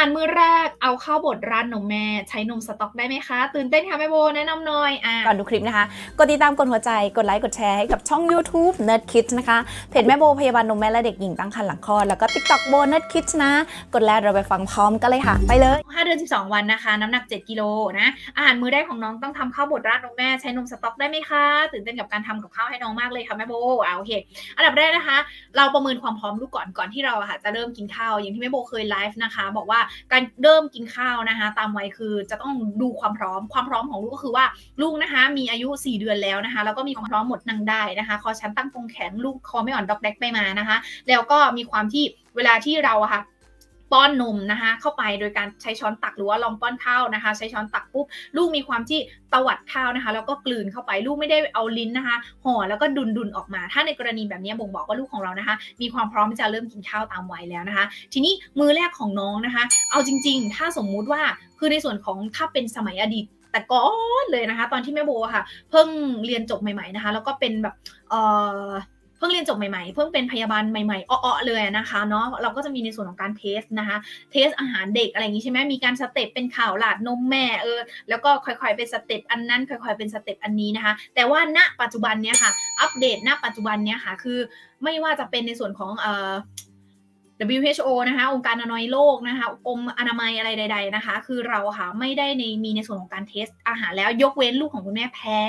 ารมื้อแรกเอาข้าวบดร้านนมแม่ ใช้นมสต๊อกได้ไหมคะ ตื่นเต้นค่ะแม่โบแนะนำหน่อยอะก่อนดูคลิปนะคะ กดติดตามกดหัวใจกดไลค์กดแชร์ให้กับช่อง YouTube Nerd Kids นะคะเพจแม่โบพยาบาลนมแม่และเด็กหญิงตั้งครรภ์หลังคลอดแล้วก็ TikTok โบ Nerd Kids นะ กดแล้วเราไปฟังพร้อมกันเลยค่ะ ไปเลย 5 เดือน 12 วันนะคะ น้ำหนัก 7 กิโลนะอาหารมื้อแรกของน้องต้องทำข้าวบดราดนมแม่ใช้นมสต๊อกได้ไหมคะ ตื่นเต้นกับการทำกับข้าวให้น้องมากเลยค่ะแม่โบอ่าโอเคอันดับแรกนะคะ เราประเมินความพร้อมลูกก่อนก่อนที่เราอะค่ะจะเริ่มกินข้าวอย่างที่แม่โบเคยไลฟ์นะคะ บอกว่าการเริ่มกินข้าวนะคะ ตามวัยคือจะต้องดูความพร้อม ความพร้อมของลูกก็คือว่าลูกนะคะ มีอายุ 4 เดือนแล้วนะคะ แล้วก็มีความพร้อมหมดนั่งได้นะคะ คอชั้นตั้งตรงแขนลูกคอไม่อ่อนดอกแดกไปมานะคะ แล้วก็มีความที่เวลาที่เราอะค่ะ ป้อนนมนะคะเข้าไปโดยการใช้ช้อนตักหรือว่าลองป้อนข้าวนะคะ ใช้ช้อนตักปุ๊บลูกมีความที่ตวัดข้าวนะคะ แล้วก็กลืนเข้าไปลูกไม่ได้เอาลิ้นนะคะห่อแล้วก็ดุนดุนๆออกมา ถ้าในกรณีแบบนี้บ่งบอกว่าลูกของเรานะคะ มีความพร้อมที่จะเริ่มกินข้าวตามวัยแล้วนะคะ ทีนี้มือแรกของน้องนะคะ เอาจริง ๆ ถ้าสมมุติว่าคือในส่วนของถ้าเป็นสมัยอดีตแต่ก่อนเลยนะคะ ตอนที่แม่โบค่ะ เพิ่งเรียนจบใหม่ ๆนะคะ แล้วก็เป็นแบบเออ เพิ่งเรียนจบใหม่ๆ เพิ่งเป็นพยาบาลใหม่ๆอ้อๆเลยนะคะเนาะเราก็จะมีในส่วนของการเทสนะคะเทสอาหารเด็กอะไรอย่างนี้ใช่ไหมมีการสเต็ปเป็นข่าวหลาดนมแม่เออแล้วก็ค่อยๆเป็นสเต็ปอันนั้นค่อยๆเป็นสเต็ปอันนี้นะคะ แต่ว่าณปัจจุบันเนี้ยค่ะ อัปเดตณปัจจุบันเนี้ยค่ะ คือไม่ว่าจะเป็นในส่วนของเอ่อ WHO นะคะองค์การอนามัยโลกนะคะกรมอนามัยอะไรใด ๆนะคะ คือเราค่ะไม่ได้ในมีในส่วนของการเทสอาหารแล้วยกเว้นลูกของคุณแม่แพ้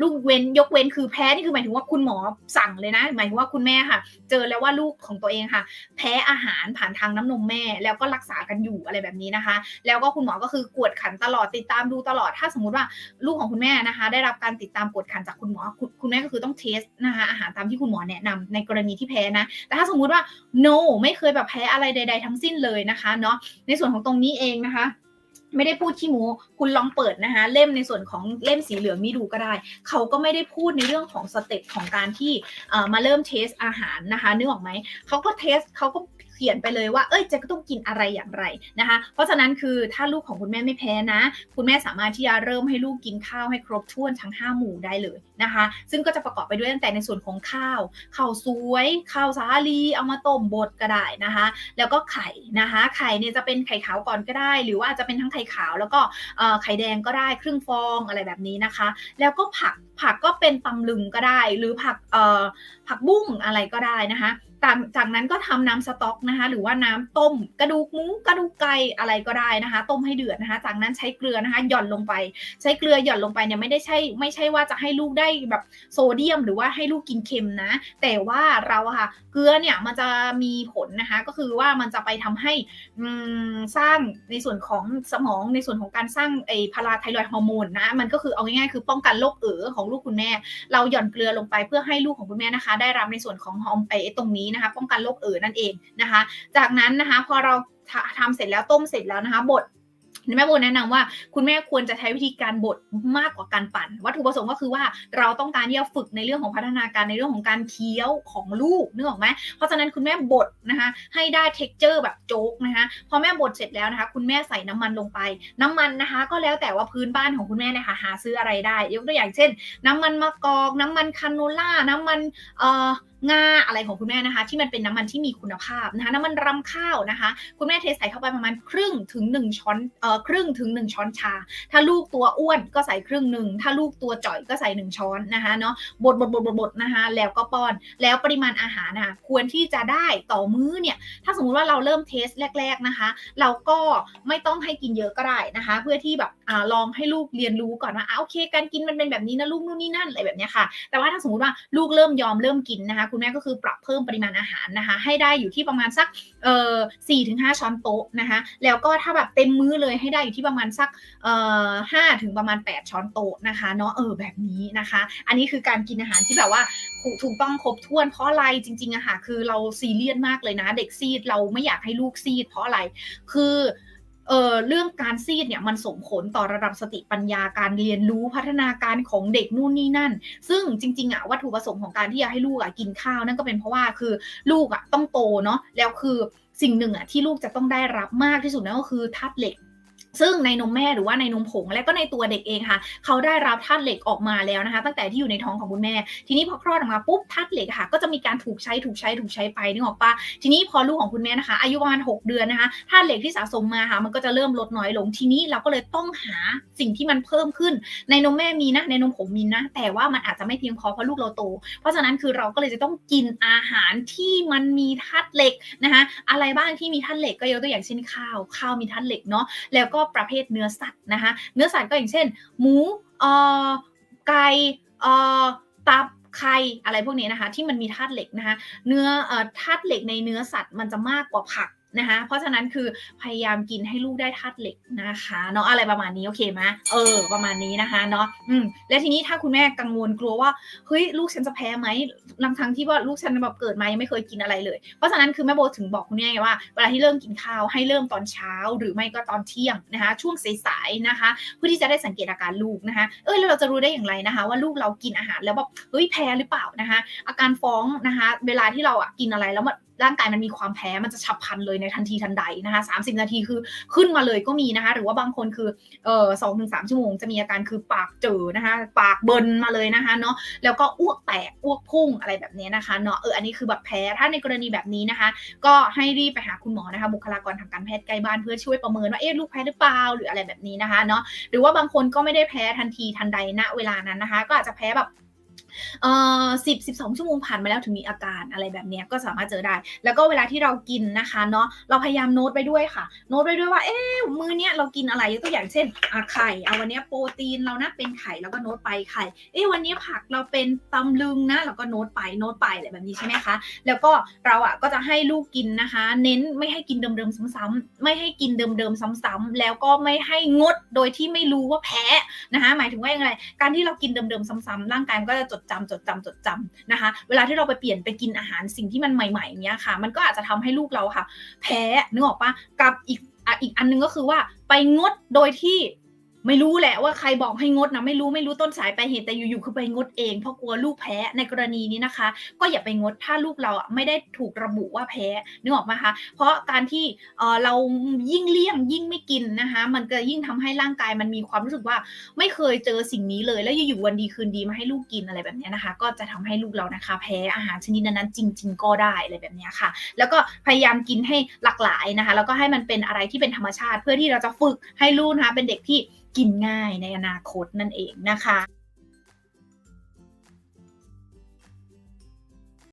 ลูกเว้นยกเว้นคือแพ้นี่คือหมายถึงว่าคุณหมอสั่งเลยนะ หมายถึงว่าคุณแม่ค่ะ เจอแล้วว่าลูกของตัวเองค่ะ แพ้อาหารผ่านทางน้ำนมแม่ แล้วก็รักษากันอยู่อะไรแบบนี้นะคะ แล้วก็คุณหมอก็คือกวดขันตลอดติดตามดูตลอดถ้าสมมุติว่าลูกของคุณแม่นะคะ ได้รับการติดตามกวดขันจากคุณหมอคุณคุณแม่ก็คือต้องเทสนะคะอาหารตามที่คุณหมอแนะนำในกรณีที่แพ้นะแต่ถ้าสมมุติว่า no ไม่เคยแบบแพ้อะไรใด ๆ ทั้งสิ้นเลยนะคะเนาะในส่วนของตรงนี้เองนะคะไม่ได้พูดขี้หมู คุณลองเปิดนะคะ เล่มในส่วนของเล่มสีเหลืองนี่ดูก็ได้ เขาก็ไม่ได้พูดในเรื่องของสเต็ปของการที่เอ่อมาเริ่มเทสอาหารนะคะนึกออกไหม เขาก็เทสเขาก็เขียนไปเลยว่าเอ้ยจะต้องกินอะไรอย่างไรนะคะ เพราะฉะนั้นคือถ้าลูกของคุณแม่ไม่แพ้นะ คุณแม่สามารถที่จะเริ่มให้ลูกกินข้าวให้ครบถ้วนทั้ง 5 หมู่ได้เลยนะคะ ซึ่งก็จะประกอบไปด้วยตั้งแต่ในส่วนของข้าวข้าวสวยข้าวสาลีเอามาต้มบดก็ได้นะคะ แล้วก็ไข่นะคะ ไข่เนี่ยจะเป็นไข่ขาวก่อนก็ได้ หรือว่าจะเป็นทั้งไข่ขาว แล้วก็ไข่แดงก็ได้ครึ่งฟองอะไรแบบนี้นะคะ แล้วก็ผักผักก็เป็นตำลึงก็ได้ หรือผักผักบุ้งอะไรก็ได้นะคะ จากจากนั้นก็ทำน้ำสต๊อกนะคะ หรือว่าน้ำต้ม กระดูกหมูกระดูกไก่อะไรก็ได้นะคะ ต้มให้เดือดนะคะ จากนั้นใช้เกลือนะคะ หย่อนลงไป ใช้เกลือหย่อนลงไปเนี่ยไม่ได้ใช่ไม่ใช่ว่าจะให้ลูกได้แบบโซเดียม หรือว่าให้ลูกกินเค็มนะ แต่ว่าเราค่ะ เกลือเนี่ยมันจะมีผลนะคะ ก็คือว่ามันจะไปทำให้สร้างในส่วนของสมองในส่วนของการสร้างไอพาราไทรอยฮอร์โมนนะมันก็คือเอาง่ายๆคือป้องกันโรคเอ๋อของลูกคุณแม่ เราหย่อนเกลือลงไปเพื่อให้ลูกของคุณแม่นะคะ ได้รับในส่วนของฮอร์โมนไอตรงนี้นะคะ ป้องกันโรคเอ๋อนั่นเองนะคะ จากนั้นนะคะพอเราทำทำเสร็จแล้วต้มเสร็จแล้วนะคะบดแม่โบแนะนำว่าคุณแม่ควรจะใช้วิธีการบดมากกว่าการปั่น วัตถุประสงค์ก็คือว่าเราต้องการที่จะฝึกในเรื่องของพัฒนาการในเรื่องของการเคี้ยวของลูกนึกออกไหมเพราะฉะนั้นคุณแม่บดนะคะให้ได้เท็กเจอร์แบบโจ๊กนะคะพอแม่บดเสร็จแล้วนะคะ คุณแม่ใส่น้ำมันลงไป น้ำมันนะคะ ก็แล้วแต่ว่าพื้นบ้านของคุณแม่นะคะหาซื้ออะไรได้ ยกตัวอย่างเช่น น้ำมันมะกอกน้ำมันคาโนล่าน้ำมันเอ่อ งาอะไรของคุณแม่นะคะ ที่มันเป็นน้ำมันที่มีคุณภาพนะคะน้ำมันรำข้าวนะคะ คุณแม่เทใส่เข้าไปประมาณครึ่งถึงหนึ่งช้อนเอ่อครึ่งถึงหนึ่งช้อนชา ถ้าลูกตัวอ้วนก็ใส่ครึ่งหนึ่งถ้าลูกตัวจ่อยก็ใส่หนึ่งช้อนนะคะเนาะบดบดบดบดบดนะคะแล้วก็ป้อน แล้วปริมาณอาหารนะคะควรที่จะได้ต่อมื้อเนี่ยถ้าสมมุติว่าเราเริ่มเทสแรก ๆนะคะ เราก็ไม่ต้องให้กินเยอะก็ได้นะคะ เพื่อที่แบบอ่าลองให้ลูกเรียนรู้ก่อนว่าอ่าโอเค การกินมันเป็นแบบนี้นะลูกนู่นนี่นั่นอะไรแบบเนี้ยค่ะ แต่ว่าถ้าสมมติว่าลูกเริ่มยอมเริ่มกินนะคะคุณแม่ก็คือปรับเพิ่มปริมาณอาหารนะคะ ให้ได้อยู่ที่ประมาณสักเอ่อสี่ถึงห้าช้อนโต๊ะนะคะ แล้วก็ถ้าแบบเต็มมื้อเลยให้ได้อยู่ที่ประมาณสักเอ่อห้าถึงประมาณ 8 ช้อนโต๊ะนะคะเนาะเออแบบนี้นะคะ อันนี้คือการกินอาหารที่แบบว่าถูกต้องครบถ้วนเพราะอะไรจริงๆอะค่ะคือเราซีเรียสมากเลยนะ เด็กซีดเราไม่อยากให้ลูกซีดเพราะอะไรคือ เออเรื่องการซีดเนี่ยมันส่งผลต่อระดับสติปัญญาการเรียนรู้พัฒนาการของเด็กนู่นนี่นั่น ซึ่งจริงๆอะวัตถุประสงค์ของการที่อยากให้ลูกอะกินข้าวนั่นก็เป็นเพราะว่าคือลูกอะต้องโตเนาะแล้วคือสิ่งหนึ่งอะที่ลูกจะต้องได้รับมากที่สุดนั่นก็คือธาตุเหล็ก ซึ่งในนมแม่หรือว่าในนมผงและก็ในตัวเด็กเองค่ะ เขาได้รับธาตุเหล็กออกมาแล้วนะคะ ตั้งแต่ที่อยู่ในท้องของคุณแม่ ทีนี้พอคลอดออกมาปุ๊บธาตุเหล็กค่ะ ก็จะมีการถูกใช้ถูกใช้ถูกใช้ไปนึกออกปะทีนี้พอลูกของคุณแม่นะคะ อายุประมาณ6เดือนนะคะธาตุเหล็กที่สะสมมาค่ะ มันก็จะเริ่มลดน้อยลง ทีนี้เราก็เลยต้องหาสิ่งที่มันเพิ่มขึ้น ในนมแม่มีนะในนมผงมีนะแต่ว่ามันอาจจะไม่เพียงพอเพราะลูกเราโต เพราะฉะนั้นคือเราก็เลยจะต้องกินอาหารที่มันมีธาตุเหล็กนะคะ อะไรบ้างที่มีธาตุเหล็กก็ยกตัวอย่างเช่นข้าว ข้าวมีธาตุเหล็กเนาะแล้วก็ประเภทเนื้อสัตว์นะคะ เนื้อสัตว์ก็อย่างเช่น หมูเอ่อไก่เอ่อตับไข่อะไรพวกนี้นะคะ ที่มันมีธาตุเหล็กนะคะ เนื้อธาตุเหล็กในเนื้อสัตว์มันจะมากกว่าผัก นะคะเพราะฉะนั้นคือพยายามกินให้ลูกได้ธาตุเหล็กนะคะเนาะอะไรประมาณนี้โอเคไหมเออ ประมาณนี้นะคะเนาะอืมและทีนี้ถ้าคุณแม่กังวลกลัวว่าเฮ้ยลูกฉันจะแพ้ไหมลังทั้งที่ว่าลูกฉันแบบเกิดมายังไม่เคยกินอะไรเลย เพราะฉะนั้นคือแม่โบถึงบอกคุณแม่ว่าเวลาที่เริ่มกินข้าวให้เริ่มตอนเช้าหรือไม่ก็ตอนเที่ยงนะคะ ช่วงสายๆนะคะ เพื่อที่จะได้สังเกตอาการลูกนะคะเออแล้วเราจะรู้ได้อย่างไรนะคะ ว่าลูกเรากินอาหารแล้วแบบเฮ้ยแพ้หรือเปล่านะคะ อาการฟ้องนะคะ เวลาที่เราอะกินอะไรแล้วมัน ร่างกายมันมีความแพ้มันจะฉับพลันเลยในทันทีทันใดนะคะสามสิบนาทีคือขึ้นมาเลยก็มีนะคะ หรือว่าบางคนคือเออสองถึงสามชั่วโมงจะมีอาการคือปากเจอนะคะ ปากเบินมาเลยนะคะเนาะแล้วก็อ้วกแตกอ้วกพุ่งอะไรแบบนี้นะคะเนาะเอออันนี้คือแบบแพ้ถ้าในกรณีแบบนี้นะคะ ก็ให้รีบไปหาคุณหมอนะคะ บุคลากรทางการแพทย์ใกล้บ้านเพื่อช่วยประเมินว่าเอ๊ะลูกแพ้หรือเปล่าหรืออะไรแบบนี้นะคะเนาะหรือว่าบางคนก็ไม่ได้แพ้ทันทีทันใดณเวลานั้นนะคะ ก็อาจจะแพ้แบบ เอ่อสิบสิบสองชั่วโมงผ่านมาแล้วถึงมีอาการอะไรแบบนี้ก็สามารถเจอได้ แล้วก็เวลาที่เรากินนะคะเนาะเราพยายามโน้ตไปด้วยค่ะ โน้ตไปด้วยว่าเอ๊ะมื้อเนี้ยเรากินอะไรยกตัวอย่างเช่นอะไข่เอาวันเนี้ยโปรตีนเรานะเป็นไข่แล้วก็โน้ตไปไข่เอ้วันนี้ผักเราเป็นตำลึงนะเราก็โน้ตไปโน้ตไปอะไรแบบนี้ใช่ไหมคะแล้วก็เราอะก็จะให้ลูกกินนะคะ เน้นไม่ให้กินเดิมๆซ้ำๆไม่ให้กินเดิมๆซ้ำๆแล้วก็ไม่ให้งดโดยที่ไม่รู้ว่าแพ้นะคะหมายถึงว่ายังไงการที่เรากินเดิมๆซ้ำๆร่างกายมันก็จะจดจำจดจำจดจำนะคะ เวลาที่เราไปเปลี่ยนไปกินอาหารสิ่งที่มันใหม่ๆอย่างเงี้ยค่ะ มันก็อาจจะทำให้ลูกเราค่ะ แพ้นึกออกปะกับอีกอีกอันนึงก็คือว่าไปงดโดยที่ ไม่รู้แหละว่าใครบอกให้งดนะไม่รู้ไม่รู้ต้นสายไปเหตุแต่อยู่ๆคือไปงดเองเพราะกลัวลูกแพ้ในกรณีนี้นะคะ ก็อย่าไปงดถ้าลูกเราไม่ได้ถูกระบุว่าแพ้นึกออกไหมคะเพราะการที่เรายิ่งเลี่ยงยิ่งไม่กินนะคะ มันก็ยิ่งทำให้ร่างกายมันมีความรู้สึกว่าไม่เคยเจอสิ่งนี้เลย แล้วอยู่ๆวันดีคืนดีมาให้ลูกกินอะไรแบบนี้นะคะ ก็จะทำให้ลูกเรานะคะ แพ้อาหารชนิดนั้นๆจริง ๆ ก็ได้อะไรแบบนี้ค่ะ แล้วก็พยายามกินให้หลากหลายนะคะ แล้วก็ให้มันเป็นอะไรที่เป็นธรรมชาติ เพื่อที่เราจะฝึกให้ลูกนะคะเป็นเด็กที่กินง่ายในอนาคตนั่นเองนะคะ